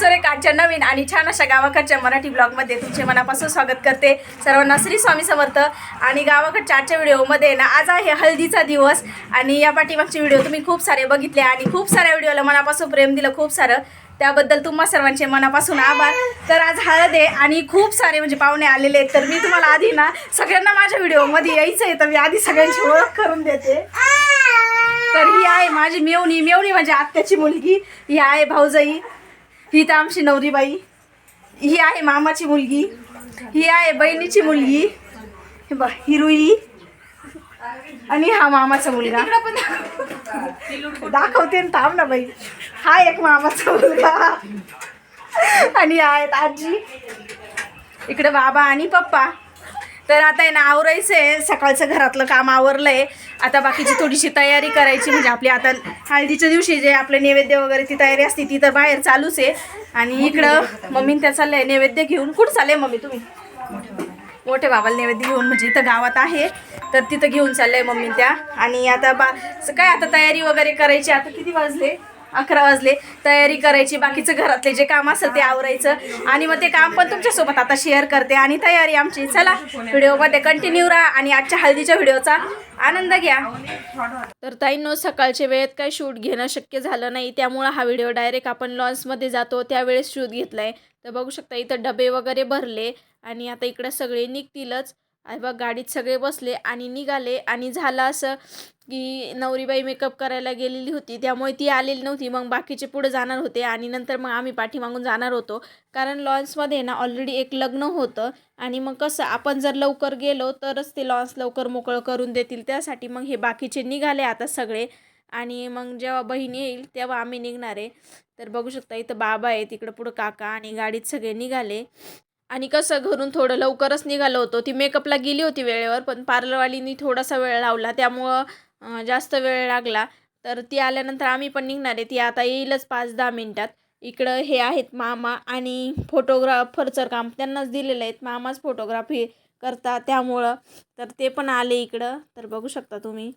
सुरेखाच्या नवीन आणि छान अशा गावाकडच्या मराठी ब्लॉगमध्ये तुमचे मनापासून स्वागत करते. सर्वांना श्री स्वामी समर्थ. आणि गावाकडच्या आजच्या व्हिडिओमध्ये ना आज आहे हळदीचा दिवस. आणि या पाठीमागचे व्हिडिओ तुम्ही खूप सारे बघितले आणि खूप साऱ्या व्हिडिओला मनापासून प्रेम दिलं खूप सारं. त्याबद्दल तुम्हा सर्वांचे मनापासून आभार. तर आज हळद आहे आणि खूप सारे म्हणजे पाहुणे आलेले आहेत. तर मी तुम्हाला आधी ना सगळ्यांना माझ्या व्हिडिओमध्ये यायचं आहे. तर मी आधी सगळ्यांची ओळख करून देते. तर ही आहे माझी मेवणी. मेवणी म्हणजे आत्याची मुलगी. ही आहे भाऊजाई. ही तर आमची नवरीबाई ही आहे मामाची मुलगी. ही आहे बहिणीची मुलगी. हे बघ ही रुई. आणि हा मामाचा मुलगा. दाखवते ना थांब ना बाई. हा एक मामाचा मुलगा. आणि आहेत आजी. इकडे बाबा आणि पप्पा. तर आता आहे ना आवरायचं आहे सकाळचं घरातलं काम आवरलं आहे आता बाकीची थोडीशी तयारी करायची म्हणजे आपली आता हळदीच्या दिवशी जे आपले नैवेद्य वगैरे ती तयारी असते ती तर बाहेर चालूच आहे. आणि इकडं मम्मीन त्या चाललंय नैवेद्य घेऊन. कुठं चाललंय मम्मी तुम्ही? मोठे बाबाला नैवेद्य घेऊन म्हणजे इथं गावात आहे. तर तिथं घेऊन चाललंय मम्मी त्या. आणि आता बा काय आता तयारी वगैरे करायची आता किती वाजले? अकरा वाजले. तयारी करायची बाकीचं घरातले जे काम असेल ते आवरायचं. आणि मग ते काम पण तुमच्यासोबत आता शेअर करते. आणि तयारी आमची. चला व्हिडिओमध्ये कंटिन्यू राहा आणि आजच्या हळदीच्या व्हिडिओचा आनंद घ्या. तर ताईंनो सकाळच्या वेळेत काही शूट घेणं शक्य झालं नाही. त्यामुळं हा व्हिडिओ डायरेक्ट आपण लॉन्समध्ये जातो. त्यावेळेस शूट घेतलाय. तर बघू शकता इथं डबे वगैरे भरले. आणि आता इकडं सगळे निघतीलच. बघ गाडीत सगळे बसले आणि निघाले आणि झालं असं की नवरीबाई मेकअप करायला गेलेली होती. त्यामुळे ती आलेली नव्हती. मग बाकीचे पुढे जाणार होते आणि नंतर मग आम्ही पाठीमागून जाणार होतो. कारण लॉन्समध्ये ना ऑलरेडी एक लग्न होतं आणि मग कसं आपण जर लवकर गेलो तरच ते लॉन्स लवकर मोकळं करून देतील. त्यासाठी मग हे बाकीचे निघाले आता सगळे आणि मग जेव्हा बहीण येईल तेव्हा आम्ही निघणार आहे. तर बघू शकता इथं बाबा आहे तिकडं पुढं काका आणि गाडीत सगळे निघाले. आणि कसं घरून थोडं लवकरच निघालो होतो. ती मेकअपला गेली होती वेळेवर पण पार्लरवालीनी थोडासा वेळ लावला. त्यामुळं जास्त वेळ लागला. तर ती आल्यानंतर आम्ही पण निघणार आहे. ती आता येईलच पाच दहा मिनटात. इकडं हे आहेत मामा आणि फोटोग्राफरचं काम त्यांनाच दिलेलं आहेत मामाच फोटोग्राफी करता त्यामुळं. तर ते पण आले इकडं. तर बघू शकता तुम्ही.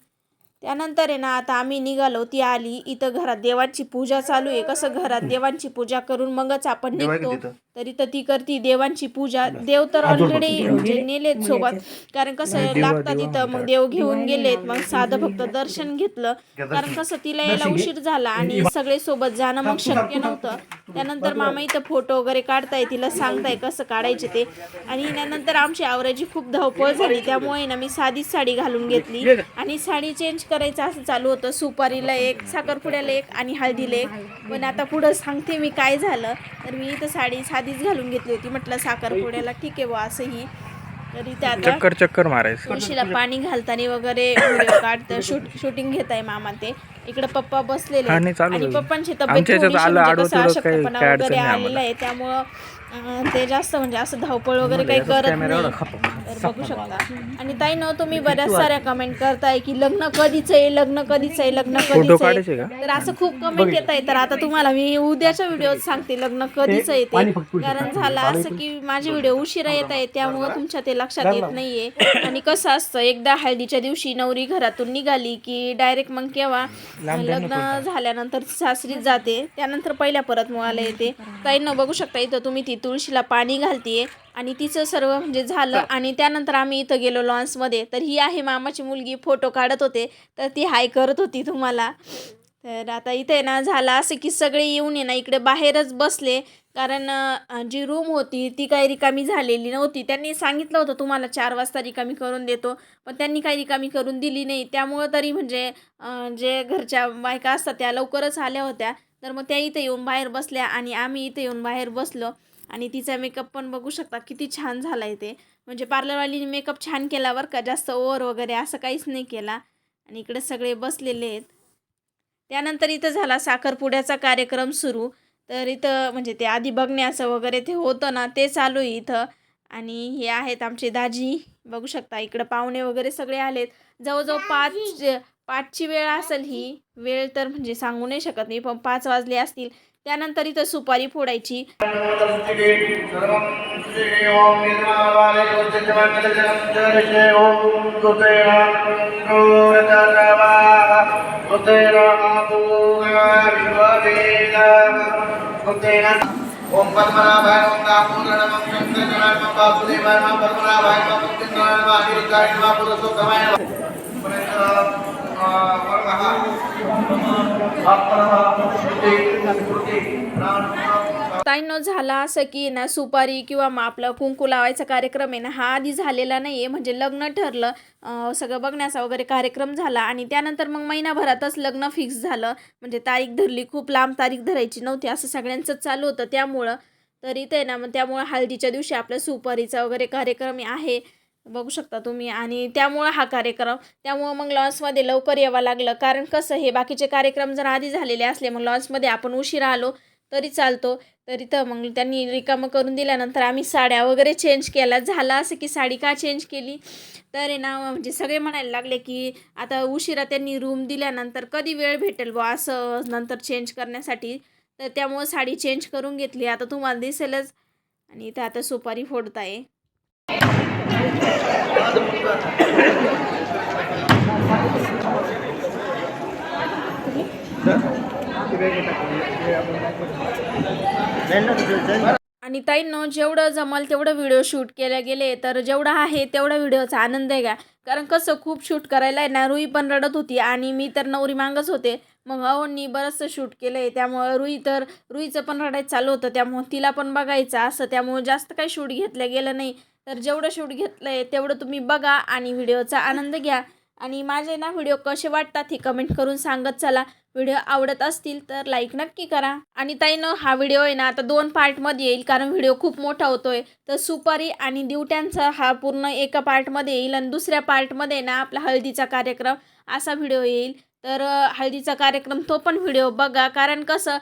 त्यानंतर आहे ना आता आम्ही निघालो ती आली इथं घरात देवांची पूजा चालू आहे. कसं घरात देवांची पूजा करून मगच आपण निघतो. तर इथं ती करती देवांची पूजा. देव तर ऑलरेडी म्हणजे नेलेत सोबत. कारण कसं लागतात इथं मग देव घेऊन गेलेत मग साधं फक्त दर्शन घेतलं. कारण कसं तिला यायला उशीर झाला आणि सगळे सोबत जाणं मग शक्य नव्हतं. त्यानंतर मामा इथं फोटो वगैरे काढताय तिला सांगताय कसं काढायचे ते. आणि त्यानंतर आमची आवराची खूप धावपळ झाली. त्यामुळे ना मी साधीच साडी घालून घेतली. आणि साडी चेंज करायचं असं चालू होतं. सुपारीला एक साखरपुड्याला एक आणि हळदीला एक. पण आता पुढं सांगते मी काय झालं. तर मी इथं साडी साधीच घालून घेतली होती. म्हटलं साखरपुड्याला ठीक आहे बुवा असंही. तर आता चक्कर चक्कर मारायचं. तुळशीला पाणी घालताना वगैरे व्हिडिओ काढतं. शूट शूटिंग घेत आहे मामा ते. इकडे पप्पा बसलेले हा, आहेत. नाही, चालू आणि आहे. पप्पांची तब्येत आमच्या ह्याच्यात थोडीशी आलं म्हणजे आडवं कसं तिडवं काही- अशक्तपणा काही वगैरे नाही आलेला आहे. त्यामुळं ते जास्त म्हणजे असं धावपळ वगैरे काही करत नाही. तर बघू शकता. आणि ताई न तुम्ही बऱ्याच साऱ्या कमेंट करताय की लग्न कधीच आहे लग्न कधीच आहे लग्न कधीच आहे. तर असं खूप कमेंट येत आहे तर आता तुम्हाला मी उद्याच्या व्हिडिओत सांगते लग्न कधीच येते कारण झालं असं की माझे व्हिडिओ उशिरा येत आहे त्यामुळं तुमच्या ते लक्षात येत नाहीये. आणि कसं असतं एकदा हळदीच्या दिवशी नवरी घरातून निघाली की डायरेक्ट मग केव्हा लग्न झाल्यानंतर सासरीत जाते त्यानंतर पहिल्या परत मुळाला येते. ताईंना बघू शकता इथं तुम्ही ती तुळशीला पाणी घालतीये आणि तिचं सर्व म्हणजे झालं आणि त्यानंतर आम्ही इथं गेलो लॉन्समध्ये. तर ही आहे मामाची मुलगी फोटो काढत होते. तर ती हाय करत होती तुम्हाला. तर आता इथे ना झालं असं की सगळे येऊन ये ना इकडे बाहेरच बसले. कारण जी रूम होती ती काही रिकामी झालेली नव्हती. त्यांनी सांगितलं होतं तुम्हाला चार वाजता रिकामी करून देतो. पण त्यांनी काही रिकामी करून दिली नाही. त्यामुळं तरी म्हणजे जे घरच्या बायका असतात त्या लवकरच आल्या होत्या. तर मग त्या इथे येऊन बाहेर बसल्या आणि आम्ही इथे येऊन बाहेर बसलो. आणि तिचा मेकअप पण बघू शकता किती छान झाला आहे ते. म्हणजे पार्लरवालीने मेकअप छान केला का जास्त ओव्हर वगैरे असं काहीच नाही केला. आणि इकडे सगळे बसलेले आहेत. त्यानंतर इथं झाला साखरपुड्याचा कार्यक्रम सुरू. तर इथं म्हणजे ते आधी बघण्याचं वगैरे ते होतं ना ते चालू आहे इथं. आणि हे आहेत आमचे दाजी. बघू शकता इकडं पाहुणे वगैरे सगळे आलेत. जवळजवळ पाच पाचची वेळ असेल ही. वेळ तर म्हणजे सांगू नाही शकत मी पण पाच वाजले असतील. त्यानंतर इथं सुपारी फोडायची ओम ओम पद्मनाभाय ओम दामोदर नमः शंकराय नमः वासुदेवाय नमः पद्मनाभाय नमः मुकुंदराय नमः अनिरुद्धाय नमः पुरुषोत्तमाय नमः ताईंनो झाला असं की ना सुपारी किंवा मग आपलं कुंकू लावायचा कार्यक्रम आहे ना हा आधी झालेला नाही आहे म्हणजे लग्न ठरलं सगळं बघण्याचा वगैरे कार्यक्रम झाला आणि त्यानंतर मग महिनाभरातच लग्न फिक्स झालं. म्हणजे तारीख धरली खूप लांब तारीख धरायची नव्हती असं सगळ्यांचंच चालू होतं त्यामुळं. तर इथे आहे ना मग त्यामुळं हळदीच्या दिवशी आपल्या सुपारीचा वगैरे कार्यक्रम आहे बघू शकता तुम्ही. आणि त्यामुळं हा कार्यक्रम त्यामुळं मग लॉन्समध्ये लवकर यावं लागलं. कारण कसं हे बाकीचे कार्यक्रम जर आधी झालेले असले मग लॉन्समध्ये आपण उशिरा आलो तरी चालतो. तरी तर मग त्यांनी रिकामं करून दिल्यानंतर आम्ही साड्या वगैरे चेंज केल्या. झालं असं की साडी का चेंज केली? तर आहे ना म्हणजे सगळे म्हणायला लागले की आता उशिरा त्यांनी रूम दिल्यानंतर कधी वेळ भेटेल बुवा असं नंतर चेंज करण्यासाठी? तर त्यामुळं साडी चेंज करून घेतली. आता तुम्हाला दिसेलच. आणि इथं आता सुपारी फोडत आहे आणि ताईंनो जेवढं जमल तेवढं व्हिडिओ शूट केले गेले. तर जेवढं आहे तेवढा व्हिडिओचा आनंद आहे का? कारण कसं खूप शूट करायला आहे ना रुई पण रडत होती आणि मी तर नवरी मागच होते. मग अहोंनी बरंचसं शूट केलं आहे त्यामुळं रुई तर रुईचं पण रडायचं चालू होतं. त्यामुळं तिला पण बघायचं असं. त्यामुळं जास्त काही शूट घेतलं गेलं नाही. तर जेवढं शूट घेतलं आहे तेवढं तुम्ही बघा आणि व्हिडिओचा आनंद घ्या. आणि माझे ना व्हिडिओ कसे वाटतात हे कमेंट करून सांगत चला. व्हिडिओ आवडत असतील तर लाईक नक्की करा. आणि ताईनं हा व्हिडिओ आहे ना आता दोन पार्टमध्ये येईल कारण व्हिडिओ खूप मोठा होतोय. तर सुपारी आणि दिवट्यांचा हा पूर्ण एका पार्टमध्ये येईल आणि दुसऱ्या पार्टमध्ये ना आपला हळदीचा कार्यक्रम असा व्हिडिओ येईल. तर हळदीचा कार्यक्रम तो पण व्हिडिओ बघा कारण कसं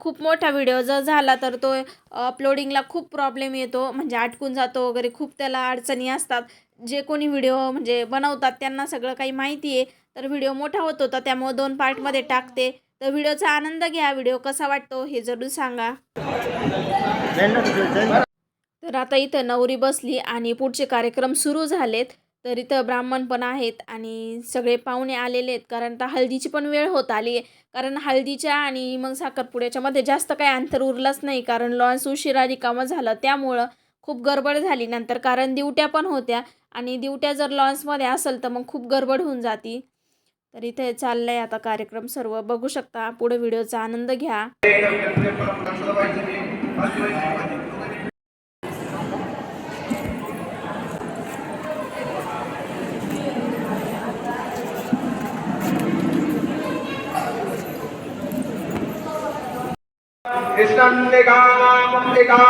खूप मोठा व्हिडिओ जर झाला तर तो अपलोडिंगला खूप प्रॉब्लेम येतो म्हणजे अटकून जातो वगैरे खूप त्याला अडचणी असतात. जे कोणी व्हिडिओ म्हणजे बनवतात त्यांना सगळं काही माहिती आहे. तर व्हिडिओ मोठा होत होता त्यामुळं दोन पार्टमध्ये टाकते. तर व्हिडिओचा आनंद घ्या. व्हिडिओ कसा वाटतो हे जरूर सांगा. तर आता इथं नवरी बसली आणि पुढचे कार्यक्रम सुरू झालेत. तर इथं ब्राह्मण पण आहेत आणि सगळे पाहुणे आलेले आहेत. कारण आता हळदीची पण वेळ होत आली आहे. कारण हळदीच्या आणि मग साखरपुड्याच्यामध्ये जास्त काही अंतर उरलंच नाही. कारण लॉन्स उशिरा रिकामं झालं. त्यामुळं खूप गडबड झाली. नंतर कारण दिवट्या पण होत्या. आणि दिवट्या जर लॉन्समध्ये असेल तर मग खूप गडबड होऊन जाती. तर इथे चाललंय आता कार्यक्रम. सर्व बघू शकता. पुढे व्हिडिओचा आनंद घ्या. कृष्णन्दिकामन्दिकां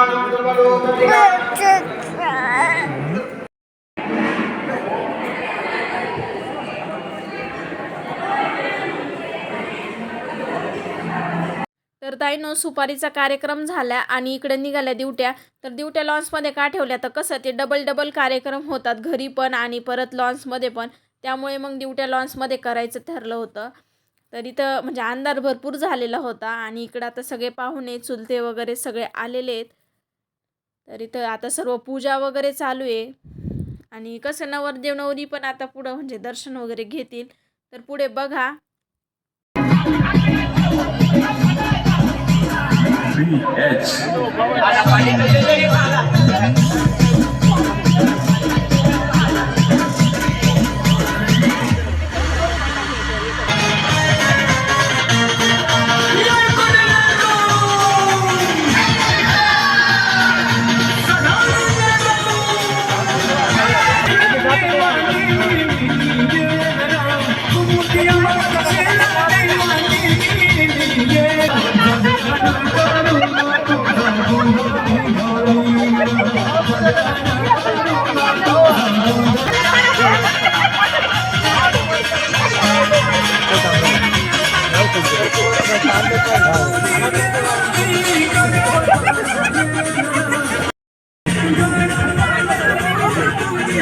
तर ताईनं सुपारीचा कार्यक्रम झाला आणि इकडे निघाल्या दिवट्या. तर दिवट्या लॉन्समध्ये का ठेवल्या? तर कसं ते डबल डबल कार्यक्रम होतात घरी पण आणि परत लॉन्समध्ये पण. त्यामुळे मग दिवट्या लॉन्समध्ये करायचं ठरलं होतं. तर इथं म्हणजे अंधार भरपूर झालेला होता आणि इकडं आता सगळे पाहुणे चुलते वगैरे सगळे आलेले आहेत. तर इथं आता सर्व पूजा वगैरे चालू आहे. आणि कसं नवरदेव नवरी पण आता पुढं म्हणजे दर्शन वगैरे घेतील. तर पुढे बघा. 3H.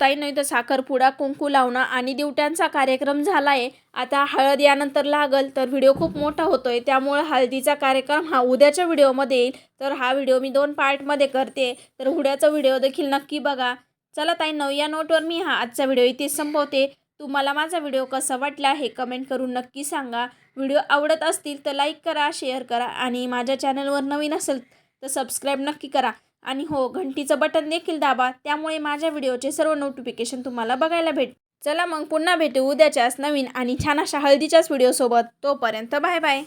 ताई नाही तर साखरपुडा कुंकू लावणं आणि दिवट्यांचा कार्यक्रम झाला आहे आता हळद यानंतर लागल तर व्हिडिओ खूप मोठा होतोय. त्यामुळे हळदीचा कार्यक्रम हा उद्याच्या व्हिडिओमध्ये येईल. तर हा व्हिडिओ मी दोन पार्टमध्ये करते. तर हुड्याचा व्हिडिओ देखील नक्की बघा. चला ताई नऊ या नोटवर मी हा आजचा व्हिडिओ इथेच संपवते. तुम्हाला माझा व्हिडिओ कसा वाटला हे कमेंट करून नक्की सांगा. व्हिडिओ आवडत असतील तर लाईक करा शेअर करा आणि माझ्या चॅनलवर नवीन असेल तर सबस्क्राईब नक्की करा. आणि हो घंटीचं बटन देखील दाबा. त्यामुळे माझ्या व्हिडिओचे सर्व नोटिफिकेशन तुम्हाला बघायला भेट चला मग पुन्हा भेटू उद्याच्याच नवीन आणि छान अशा हळदीच्याच व्हिडिओसोबत. तोपर्यंत बाय बाय.